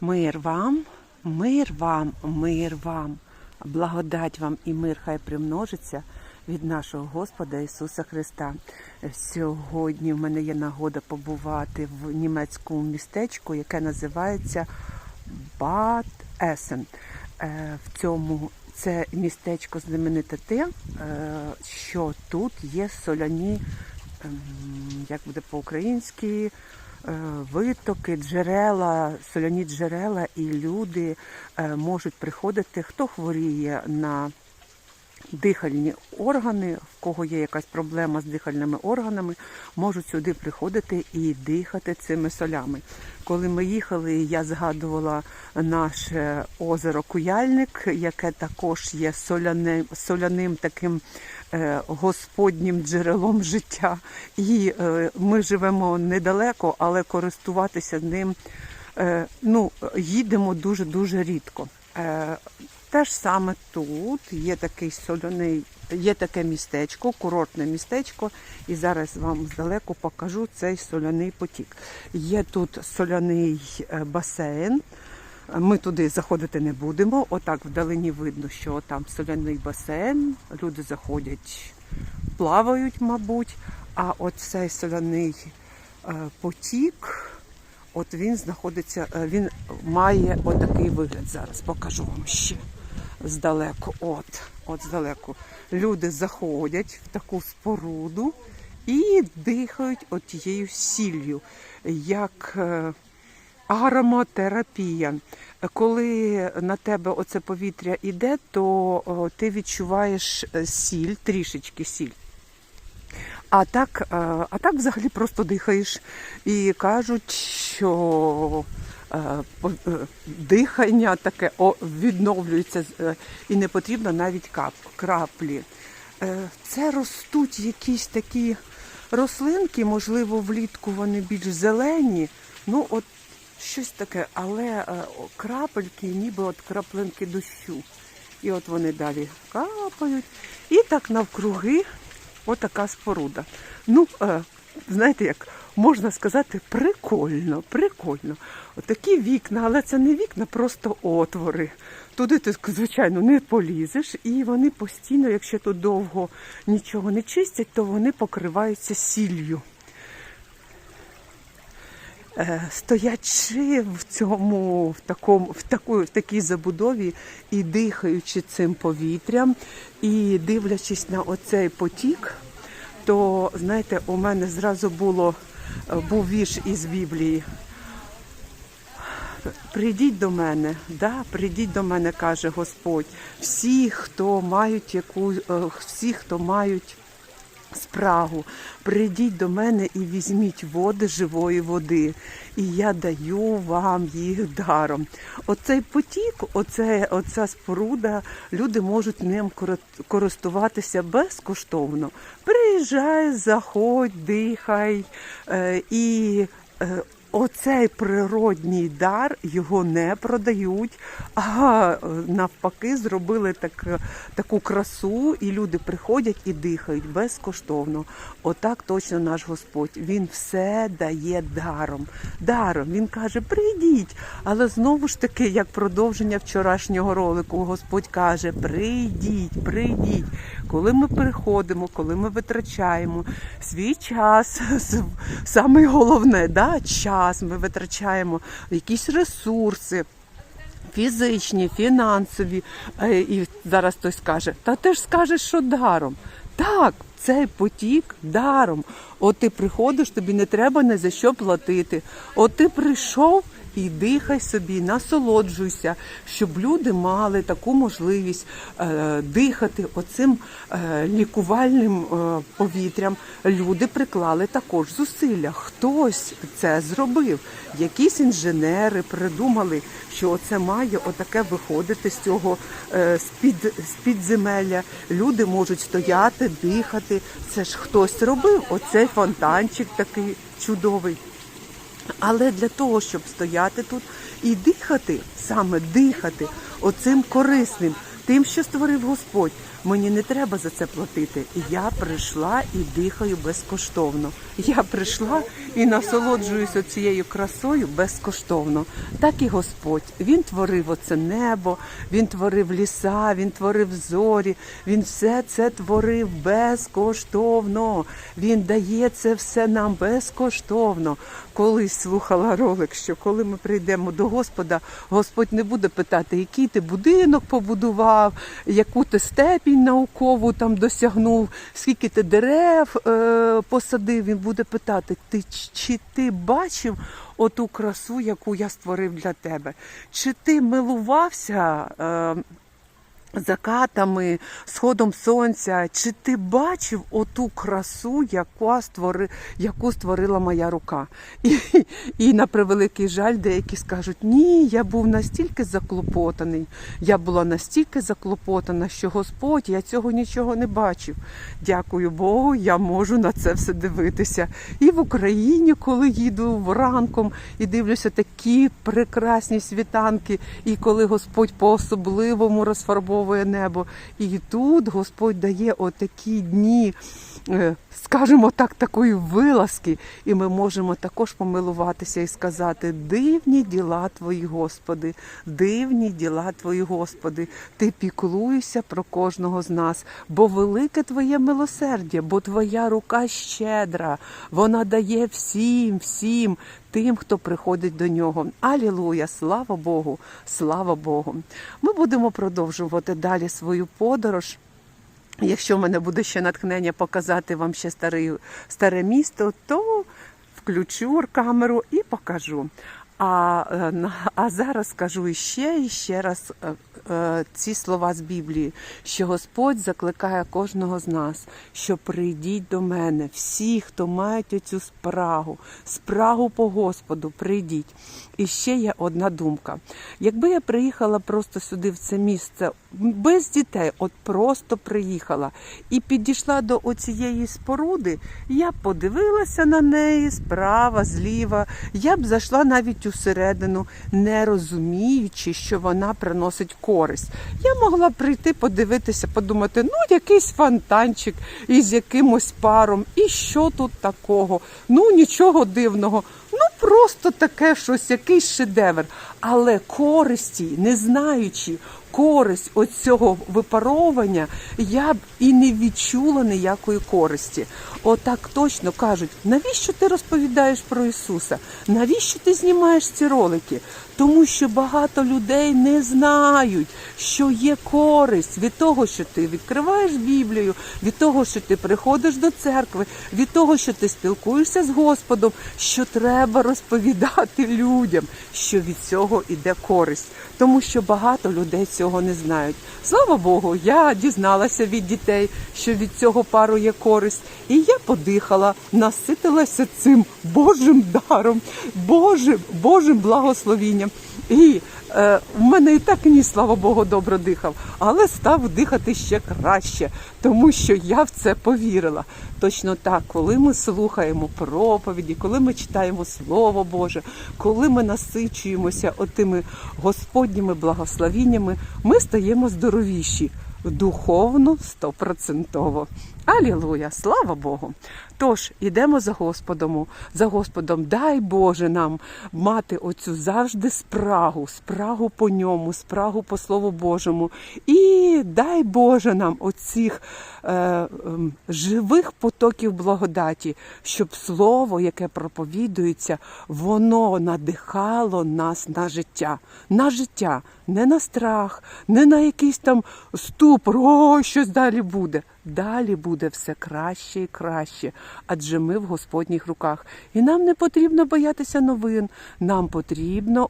Мир вам, мир вам, мир вам, благодать вам і мир хай примножиться від нашого Господа Ісуса Христа. Сьогодні в мене є нагода побувати в німецькому містечку, яке називається Бад Есен. В цьому це містечко знамените тим, е, що тут є соляні, ем, як буде по-українськи, витоки, джерела, соляні джерела, і люди е, можуть приходити, хто хворіє на дихальні органи, в кого є якась проблема з дихальними органами, можуть сюди приходити і дихати цими солями. Коли ми їхали, я згадувала наше озеро Куяльник, яке також є соляним, соляним таким е, господнім джерелом життя. І е, ми живемо недалеко, але користуватися ним е, ну, їдемо дуже-дуже рідко. Те ж саме тут є такий соляний, є таке містечко, курортне містечко, і зараз вам здалеку покажу цей соляний потік. Є тут соляний е, басейн. Ми туди заходити не будемо. Отак вдалині видно, що там соляний басейн. Люди заходять, плавають, мабуть. А оцей соляний е, потік, от він знаходиться, е, він має отакий вигляд. Зараз покажу вам ще здалеку. От, от здалеку. Люди заходять в таку споруду і дихають от тією сіллю, як е, ароматерапія. Коли на тебе оце повітря іде, то ти відчуваєш е, сіль, трішечки сіль. А так, е, а так взагалі просто дихаєш. І кажуть, що дихання таке відновлюється е, і не потрібно навіть краплі. Е, Це ростуть якісь такі рослинки, можливо, влітку вони більш зелені. Ну, от щось таке, але е, крапельки, ніби от краплинки дощу. І от вони далі капають. І так навкруги отака споруда. Ну, е, знаєте, як можна сказати, прикольно, прикольно. Отакі вікна, але це не вікна, просто отвори. Туди ти, звичайно, не полізеш, і вони постійно, якщо тут довго нічого не чистять, то вони покриваються сіллю. Е, Стоячи в цьому, в такому, в таку, в такій забудові і дихаючи цим повітрям, і дивлячись на оцей потік, то знаєте, у мене зразу було був вірш із Біблії. Прийдіть до мене, да, прийдіть до мене, каже Господь. Всі, хто мають яку, е, всі, хто мають спрагу, прийдіть до мене і візьміть води живої води, і я даю вам їх даром. Оцей потік, оце, оця споруда, люди можуть ним користуватися безкоштовно. Приїжджай, заходь, дихай е, і. Е, Оцей природній дар його не продають, а е, навпаки зробили так, таку красу, і люди приходять і дихають безкоштовно. Отак точно наш Господь. Він все дає даром. Даром. Він каже, прийдіть. Але знову ж таки, як продовження вчорашнього ролику, Господь каже: прийдіть, прийдіть. Коли ми приходимо, коли ми витрачаємо свій час, саме головне, да, час ми витрачаємо якісь ресурси. Фізичні, фінансові, Е, і зараз хтось скаже, та ти ж скажеш, що даром. Так, цей потік даром. От ти приходиш, тобі не треба ні за що платити. От ти прийшов і дихай собі, насолоджуйся, щоб люди мали таку можливість е, дихати оцим е, лікувальним е, повітрям. Люди приклали також зусилля. Хтось це зробив. Якісь інженери придумали, що це має отаке виходити з цього з-під, з-під земелля. Люди можуть стояти, дихати. Це ж хтось робив. Оцей фонтанчик такий чудовий. Але для того, щоб стояти тут і дихати, саме дихати оцим корисним, тим, що створив Господь, Мені не треба за це платити. Я прийшла і дихаю безкоштовно. Я прийшла і насолоджуюся цією красою безкоштовно. Так і Господь. Він творив оце небо, він творив ліса, він творив зорі, він все це творив безкоштовно. Він дає це все нам безкоштовно. Колись слухала ролик, що коли ми прийдемо до Господа, Господь не буде питати, який ти будинок побудував, яку ти степінь наукову там досягнув, скільки ти дерев е, посадив. Він буде питати, ти чи ти бачив оту красу, яку я створив для тебе? Чи ти милувався? Е, закатами, сходом сонця. Чи ти бачив оту красу, яку, створи, яку створила моя рука? І, і на превеликий жаль, деякі скажуть, ні, я був настільки заклопотаний, я була настільки заклопотана, що Господь, я цього нічого не бачив. Дякую Богу, я можу на це все дивитися. І в Україні, коли їду вранком і дивлюся такі прекрасні світанки, і коли Господь по-особливому розфарбовує небо. І тут Господь дає отакі дні, е, скажімо так, такої вилазки, і ми можемо також помилуватися і сказати: дивні діла Твої, Господи, дивні діла Твої, Господи, Ти піклуєшся про кожного з нас, бо велике Твоє милосердя, бо Твоя рука щедра, вона дає всім, всім. Тим, хто приходить до нього. Алілуя! Слава Богу! Слава Богу! Ми будемо продовжувати далі свою подорож. Якщо в мене буде ще натхнення показати вам ще старий, старе місто, то включу камеру і покажу. А, е, а зараз скажу іще і ще раз е, ці слова з Біблії, що Господь закликає кожного з нас, що прийдіть до мене, всі, хто мають оцю спрагу, спрагу по Господу, прийдіть. І ще є одна думка. Якби я приїхала просто сюди, в це місце, без дітей, от просто приїхала і підійшла до оцієї споруди, я б подивилася на неї справа, зліва. Я б зайшла навіть усередину, не розуміючи, що вона приносить користь. Я могла прийти, подивитися, подумати, ну якийсь фонтанчик із якимось паром, і що тут такого? Ну нічого дивного. Ну просто таке щось, якийсь шедевр. Але користі, не знаючи користь от цього випаровування, я б і не відчула ніякої користі. Отак точно кажуть, навіщо ти розповідаєш про Ісуса? Навіщо ти знімаєш ці ролики? Тому що багато людей не знають, що є користь від того, що ти відкриваєш Біблію, від того, що ти приходиш до церкви, від того, що ти спілкуєшся з Господом, що треба розповідати людям, що від цього іде користь, тому що багато людей цього не знають. Слава Богу, я дізналася від дітей, що від цього пару є користь, і я подихала, наситилася цим Божим даром, Божим, Божим благословінням. І е, в мене і так ні, слава Богу, добре дихав, але став дихати ще краще, тому що я в це повірила. Точно так, коли ми слухаємо проповіді, коли ми читаємо Слово Боже, коли ми насичуємося отими Господніми благословіннями, ми стаємо здоровіші. Духовно стопроцентово. Алілуя, слава Богу. Тож ідемо за Господом, за Господом. Дай Боже нам мати оцю завжди спрагу, спрагу по ньому, спрагу по Слову Божому. І дай Боже нам оцих е, ем, живих потоків благодаті, щоб слово, яке проповідується, воно надихало нас на життя, на життя, не на страх, не на якийсь там ступор, о, щось далі буде. Далі буде все краще і краще, адже ми в Господніх руках. І нам не потрібно боятися новин. Нам потрібно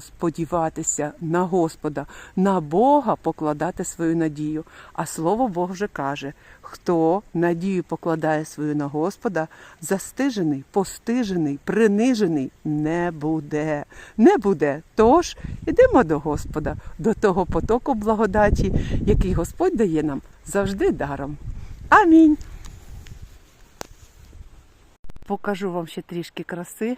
сподіватися на Господа, на Бога покладати свою надію. А слово Боже каже: хто надію покладає свою на Господа, застижений, постижений, принижений не буде. Не буде. Тож ідемо до Господа, до того потоку благодаті, який Господь дає нам завжди даром. Амінь. Покажу вам ще трішки краси.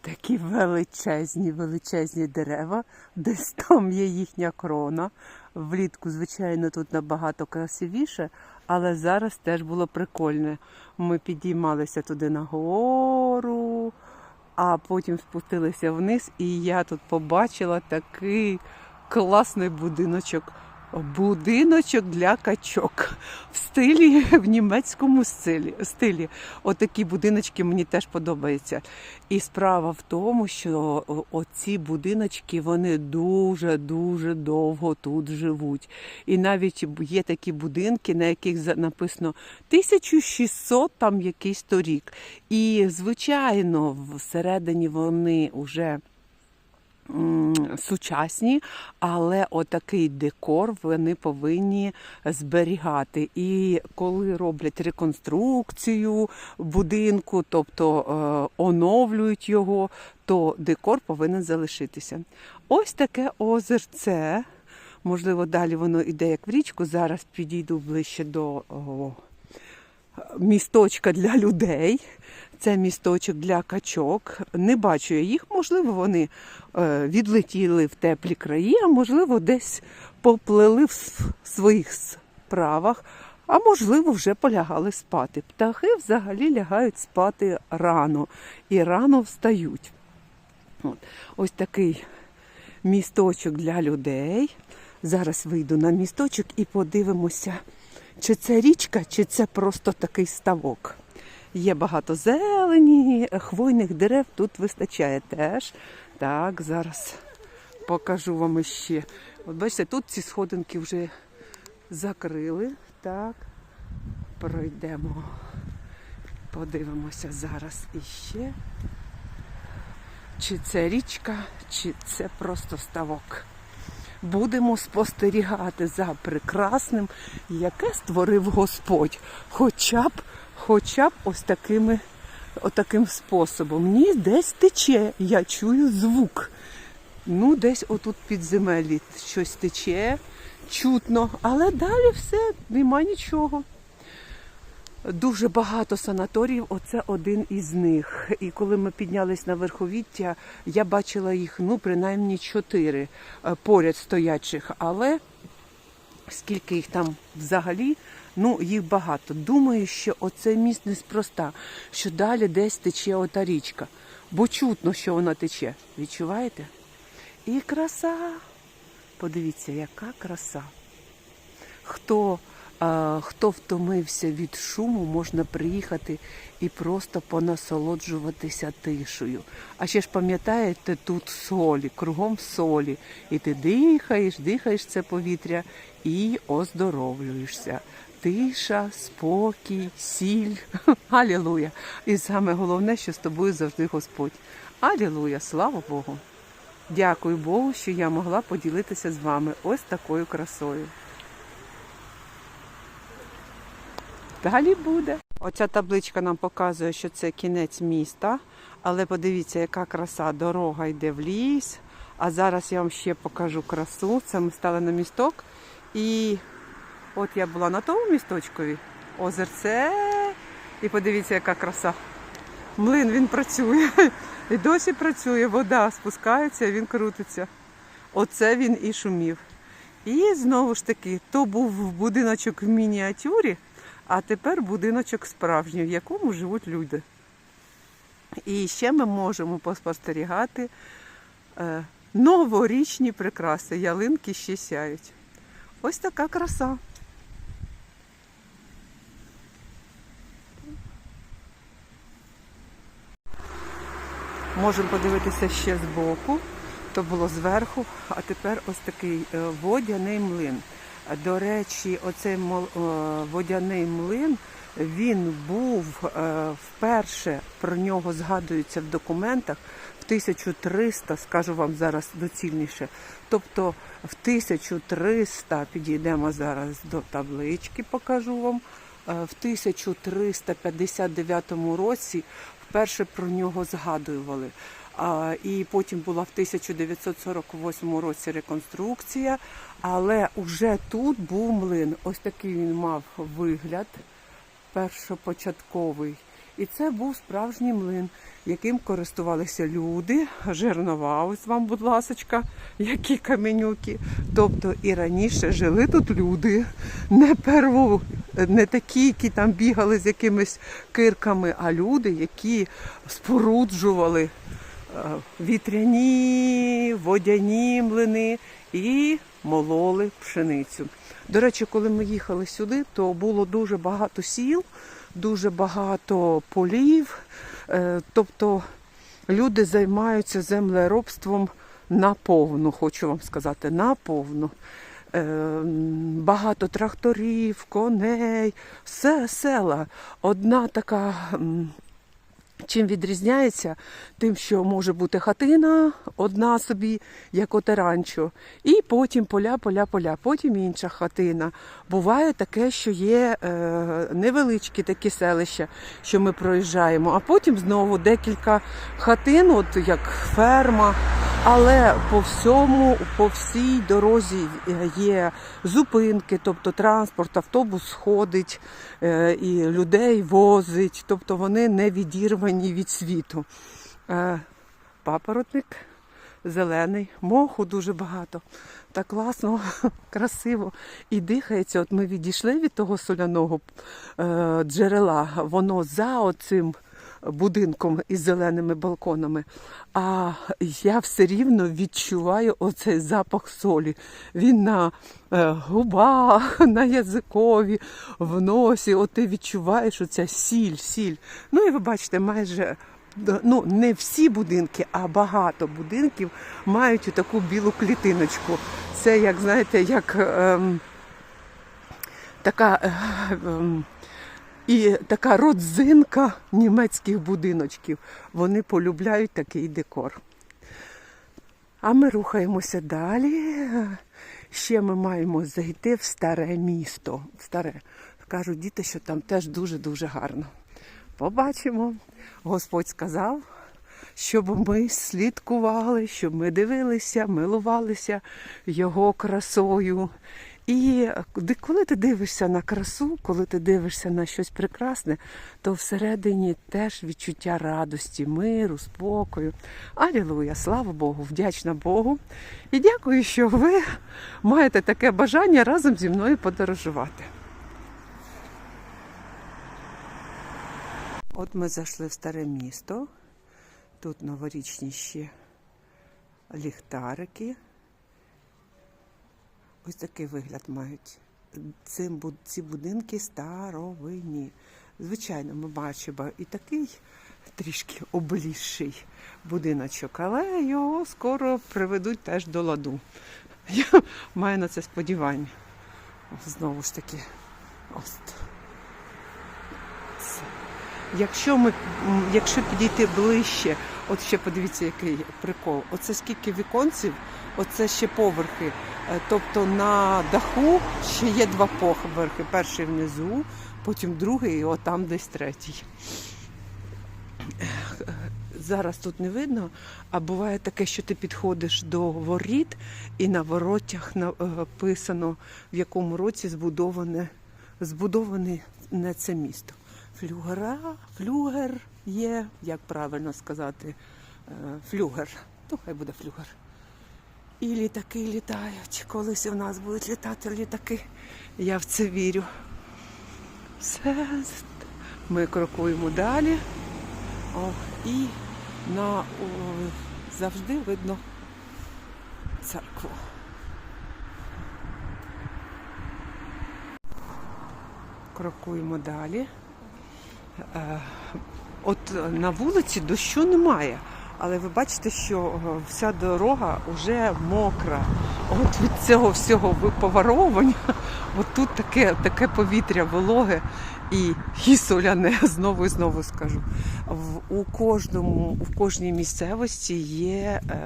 Такі величезні, величезні дерева, десь там є їхня крона. Влітку, звичайно, тут набагато красивіше, але зараз теж було прикольне. Ми підіймалися туди нагору, а потім спустилися вниз, і я тут побачила такий класний будиночок. Будиночок для качок в стилі в німецькому стилі. стилі. Отакі будиночки мені теж подобаються. І справа в тому, що оці будиночки вони дуже дуже довго тут живуть. І навіть є такі будинки, на яких написано 1600 там якийсь торік. І звичайно, всередині вони вже сучасні, але отакий декор вони повинні зберігати. І коли роблять реконструкцію будинку, тобто е, оновлюють його, то декор повинен залишитися. Ось таке озерце. Можливо, далі воно йде як в річку. Зараз підійду ближче до місточка для людей. Це місточок для качок. Не бачу я їх, можливо, вони е, відлетіли в теплі краї, а можливо, десь поплили в своїх справах, а можливо, вже полягали спати. Птахи взагалі лягають спати рано і рано встають. От. Ось такий місточок для людей. Зараз вийду на місточок і подивимося, чи це річка, чи це просто такий ставок. Є багато зелені, хвойних дерев тут вистачає теж. Так, зараз покажу вам іще. От бачите, тут ці сходинки вже закрили. Так, пройдемо, подивимося зараз іще. Чи це річка, чи це просто ставок. Будемо спостерігати за прекрасним, яке створив Господь. Хоча б, хоча б ось такими, отаким способом. Ні, десь тече, я чую звук. Ну, десь отут під земелі щось тече, чутно, але далі все, нема нічого. Дуже багато санаторіїв, оце один із них. І коли ми піднялись на верховіття, я бачила їх ну принаймні чотири е, поряд стоячих, але скільки їх там взагалі, ну їх багато. Думаю, що оце міст неспроста, що далі десь тече ота річка, бо чутно, що вона тече. Відчуваєте? І краса. Подивіться, яка краса. Хто, хто втомився від шуму, можна приїхати і просто понасолоджуватися тишею. А ще ж пам'ятаєте, тут солі, кругом солі. І ти дихаєш, дихаєш це повітря і оздоровлюєшся. Тиша, спокій, сіль. Алілуя. І саме головне, що з тобою завжди Господь. Алілуя, слава Богу. Дякую Богу, що я могла поділитися з вами ось такою красою. Далі буде. Оця табличка нам показує, що це кінець міста, але подивіться, яка краса. Дорога йде в ліс. А зараз я вам ще покажу красу. Це ми стали на місток. І от я була на тому місточкові, озерце. І подивіться, яка краса. Млин він працює. І досі працює, вода спускається, він крутиться. Оце він і шумів. І знову ж таки, то був будиночок в мініатюрі, а тепер будиночок справжній, в якому живуть люди. І ще ми можемо поспостерігати е, новорічні прикраси. Ялинки ще сяють. Ось така краса. Можемо подивитися ще збоку. То було зверху, а тепер ось такий е, водяний млин. До речі, оцей е, водяний млин він був е, вперше про нього згадується в документах в 1300, скажу вам зараз доцільніше. Тобто в 1300 підійдемо зараз до таблички, покажу вам. е, В 1359 році вперше про нього згадували. І потім була в 1948 році реконструкція, але уже тут був млин. Ось такий він мав вигляд першопочатковий. І це був справжній млин, яким користувалися люди, жернова, ось вам, будь ласочка, які каменюки. Тобто і раніше жили тут люди, не перву, не такі, які там бігали з якимись кирками, а люди, які споруджували вітряні, водяні млини і мололи пшеницю. До речі, коли ми їхали сюди, то було дуже багато сіл, дуже багато полів. Е, Тобто люди займаються землеробством наповну, хочу вам сказати, наповну. Е, Багато тракторів, коней, все села. Одна така. Чим відрізняється? Тим, що може бути хатина одна собі, як от ранчо, і потім поля, поля, поля, потім інша хатина. Буває таке, що є е, невеличкі такі селища, що ми проїжджаємо, а потім знову декілька хатин, от як ферма. Але по всьому, по всій дорозі е, є зупинки, тобто транспорт, автобус ходить е, і людей возить, тобто вони не відірвані від світу. Е, Папоротник зелений, моху дуже багато. Так класно, красиво і дихається. От ми відійшли від того соляного джерела, воно за оцим будинком із зеленими балконами. А я все рівно відчуваю оцей запах солі. Він на е, губах, на язикові, в носі. От ти відчуваєш оця сіль, сіль. Ну і ви бачите, майже. Ну, не всі будинки, а багато будинків мають таку білу клітиночку. Це, як знаєте, як ем, така е, ем, і така родзинка німецьких будиночків. Вони полюбляють такий декор. А ми рухаємося далі. Ще ми маємо зайти в старе місто. В старе. Кажуть діти, що там теж дуже-дуже гарно. Побачимо. Господь сказав, щоб ми слідкували, щоб ми дивилися, милувалися його красою. І коли ти дивишся на красу, коли ти дивишся на щось прекрасне, то всередині теж відчуття радості, миру, спокою. Алілуя, слава Богу, вдячна Богу. І дякую, що ви маєте таке бажання разом зі мною подорожувати. От ми зайшли в старе місто. Тут новорічні ще ліхтарики. Ось такий вигляд мають. Цим, ці будинки старовинні. Звичайно, ми бачимо і такий трішки облізший будиночок, але його скоро приведуть теж до ладу. Я маю на це сподівання. Знову ж таки, ось. Якщо ми, якщо підійти ближче, от ще подивіться, який прикол. Оце скільки віконців, оце ще поверхи. Е, Тобто на даху ще є два поверхи. Перший внизу, потім другий, і отам десь третій. Зараз тут не видно, а буває таке, що ти підходиш до воріт, і на воротях написано, в якому році збудоване, збудоване не це місто. Флюгера, флюгер є, як правильно сказати, е, флюгер. То хай буде флюгер. І літаки літають. Колись у нас будуть літати літаки. Я в це вірю. Все. Ми крокуємо далі. О, і на, о, завжди видно церкву. Крокуємо далі. Е, От на вулиці дощу немає, але ви бачите, що е, вся дорога вже мокра. От від цього всього виповоровування, от тут таке, таке повітря вологе і, і соляне, знову і знову скажу. В, у, кожному, в кожній місцевості є е,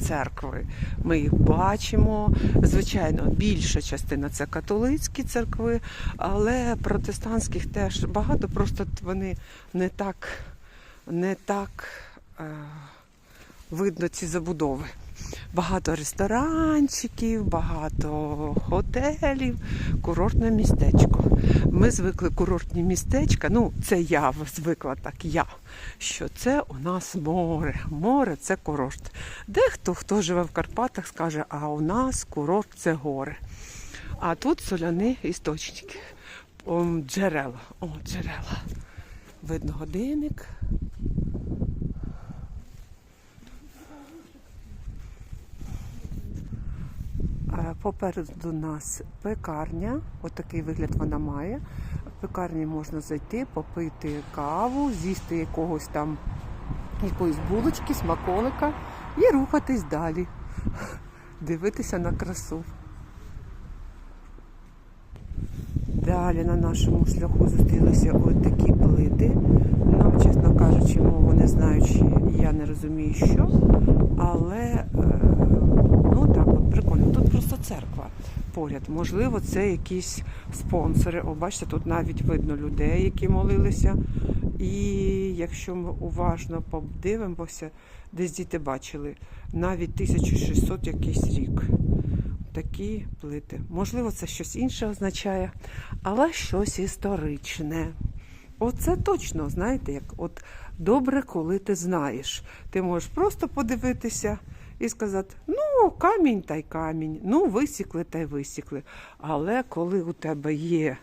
церкви. Ми їх бачимо. Звичайно, більша частина це католицькі церкви, але протестантських теж багато, просто вони не так, не так видно ці забудови. багато ресторанчиків, багато готелів, курортне містечко. Ми звикли курортні містечка. Ну, це я звикла так, я. Що це у нас море. Море це курорт. Дехто, хто живе в Карпатах, скаже, а у нас курорт це гори. А тут соляні істочники. О, джерела. О, джерела. Видно годинник. Попереду нас пекарня, отакий вигляд вона має. В пекарні можна зайти, попити каву, з'їсти якогось там якоїсь булочки, смаколика і рухатись далі, дивитися на красу. Далі на нашому шляху зустрілися такі плити. Ну, чесно кажучи, мову не знаючи, я не розумію, що. Але е, ну так, от прикольно. Церква поряд. Можливо, це якісь спонсори. О, бачите, тут навіть видно людей, які молилися. І якщо ми уважно подивимося, десь діти бачили, навіть 1600 якийсь рік. Такі плити. Можливо, це щось інше означає, але щось історичне. Оце точно, знаєте, як от добре, коли ти знаєш. Ти можеш просто подивитися і сказати: ну, камінь та й камінь, ну, висікли та й висікли. Але коли у тебе є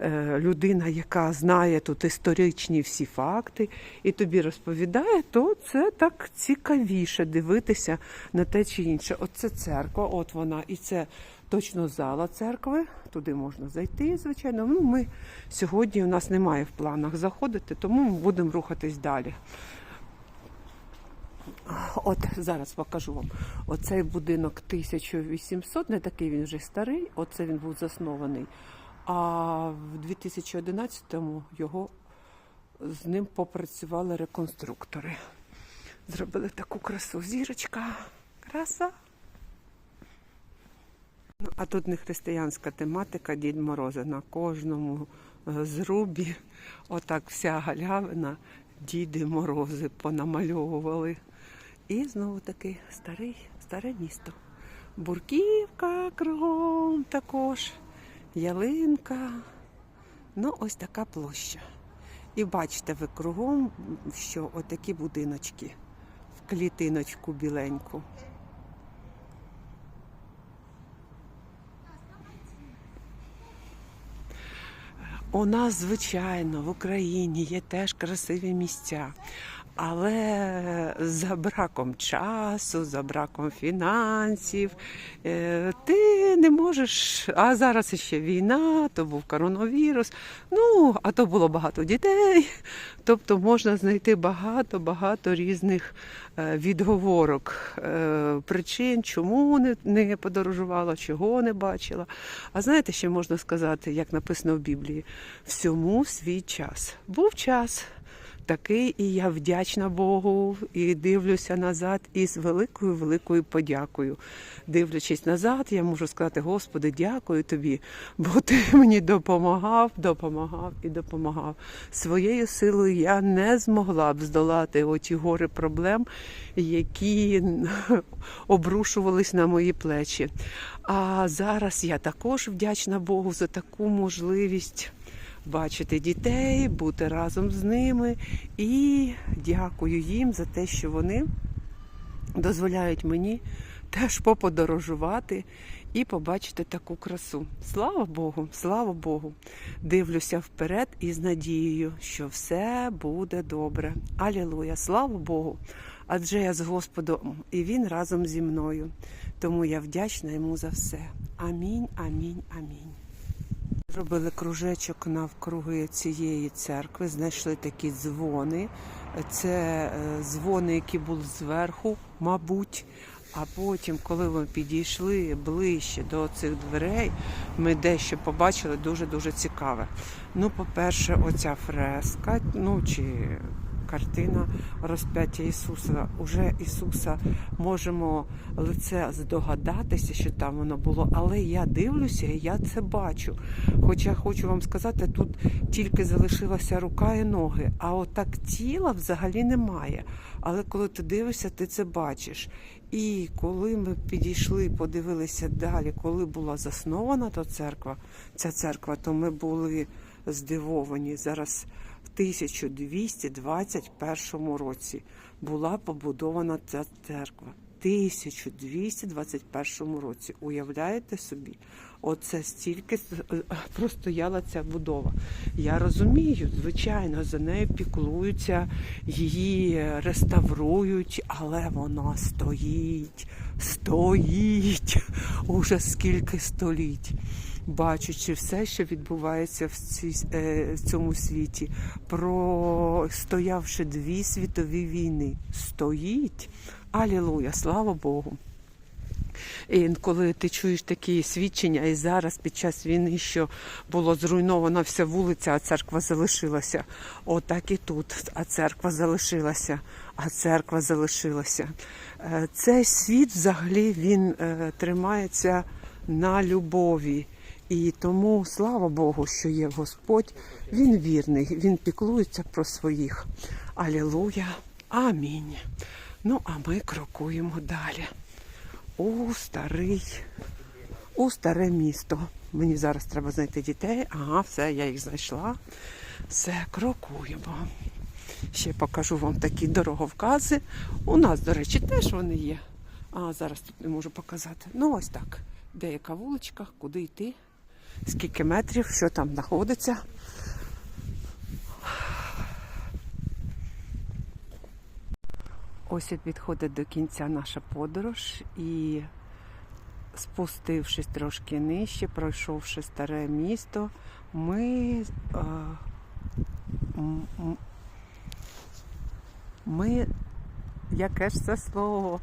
е, людина, яка знає тут історичні всі факти, і тобі розповідає, то це так цікавіше дивитися на те чи інше. Оце церква, от вона, і це точно зала церкви. Туди можна зайти, звичайно. Ну, ми сьогодні у нас немає в планах заходити, тому ми будемо рухатись далі. От зараз покажу вам. Оцей будинок 1800, не такий він вже старий, оце він був заснований. А в 2011-му його з ним попрацювали реконструктори. Зробили таку красу. Зірочка, краса. Ну, а тут не християнська тематика Дід Мороза. На кожному е, зрубі, отак вся галявина, Діди Морози понамальовували. І знову таки старий, старе місто. Бурківка кругом також, ялинка. Ну, ось така площа. І бачите ви кругом, що отакі будиночки в клітиночку біленьку. У нас, звичайно, в Україні є теж красиві місця, але за браком часу, за браком фінансів, е, ти не можеш. А зараз ще війна, то був коронавірус. Ну, а то було багато дітей. Тобто можна знайти багато-багато різних е, відговорок, е, причин, чому не, не подорожувала, чого не бачила. А знаєте, ще можна сказати, як написано в Біблії, всьому свій час. Був час такий, і я вдячна Богу, і дивлюся назад із великою великою подякою. Дивлячись назад, я можу сказати, Господи, дякую тобі, бо ти мені допомагав, допомагав і допомагав. Своєю силою я не змогла б здолати оті гори проблем, які обрушувались на мої плечі. А зараз я також вдячна Богу за таку можливість бачити дітей, бути разом з ними. І дякую їм за те, що вони дозволяють мені теж поподорожувати і побачити таку красу. Слава Богу, слава Богу. Дивлюся вперед із надією, що все буде добре. Алілуя, слава Богу. Адже я з Господом і Він разом зі мною. Тому я вдячна йому за все. Амінь, амінь, амінь. Зробили кружечок навкруги цієї церкви, знайшли такі дзвони. Це е, дзвони, які були зверху, мабуть. А потім, коли ми підійшли ближче до цих дверей, ми дещо побачили дуже-дуже цікаве. Ну, по-перше, оця фреска, ну чи картина розп'яття Ісуса. Уже Ісуса можемо лице здогадатися, що там воно було, але я дивлюся і я це бачу. Хоча хочу вам сказати, тут тільки залишилася рука і ноги, а отак тіла взагалі немає. Але коли ти дивишся, ти це бачиш. І коли ми підійшли, подивилися далі, коли була заснована та церква, ця церква, то ми були здивовані. Зараз 1221 році була побудована ця церква. 1221 році. Уявляєте собі? Оце стільки е, простояла ця будова. Я розумію, звичайно, за нею піклуються, її реставрують, але вона стоїть, стоїть уже скільки століть. Бачучи все, що відбувається в, цій, е, в цьому світі, простоявши дві світові війни, стоїть. Алілуя, слава Богу. І коли ти чуєш такі свідчення, і зараз під час війни, що було зруйнована вся вулиця, а церква залишилася. Отак і тут, а церква залишилася, а церква залишилася. Е, Цей світ взагалі він е, тримається на любові. І тому слава Богу, що є Господь, Він вірний, Він піклується про своїх. Алілуя. Амінь. Ну, а ми крокуємо далі у старий, у старе місто. Мені зараз треба знайти дітей. Ага, все, я їх знайшла. Все, крокуємо. Ще покажу вам такі дороговкази. У нас, до речі, теж вони є. А зараз тут не можу показати. Ну, ось так. Деяка вуличка, куди йти, скільки метрів, що там знаходиться. Ось і підходить до кінця наша подорож і спустившись трошки нижче, пройшовши старе місто, ми, е, ми яке ж це слово?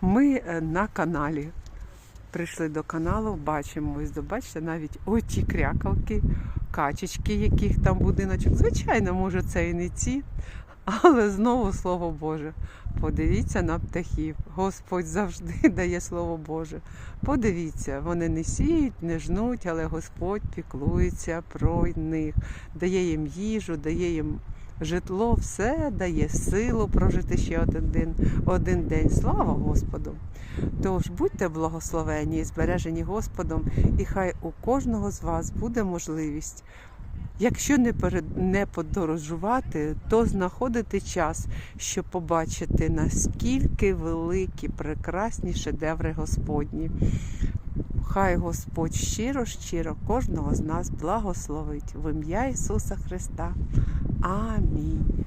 Ми е, на каналі. Прийшли до каналу, бачимо, ось бачите, навіть оті крякалки, качечки, яких там будиночок. Звичайно, може, це і не ці, але знову слово Боже. Подивіться на птахів. Господь завжди дає слово Боже. Подивіться, вони не сіють, не жнуть, але Господь піклується про них, дає їм їжу, дає їм житло, все дає силу прожити ще один день. Один день. Слава Господу! Тож будьте благословені і збережені Господом, і хай у кожного з вас буде можливість Якщо не перед не подорожувати, то знаходити час, щоб побачити наскільки великі, прекрасні шедеври Господні. Хай Господь щиро, щиро кожного з нас благословить в ім'я Ісуса Христа. Амінь.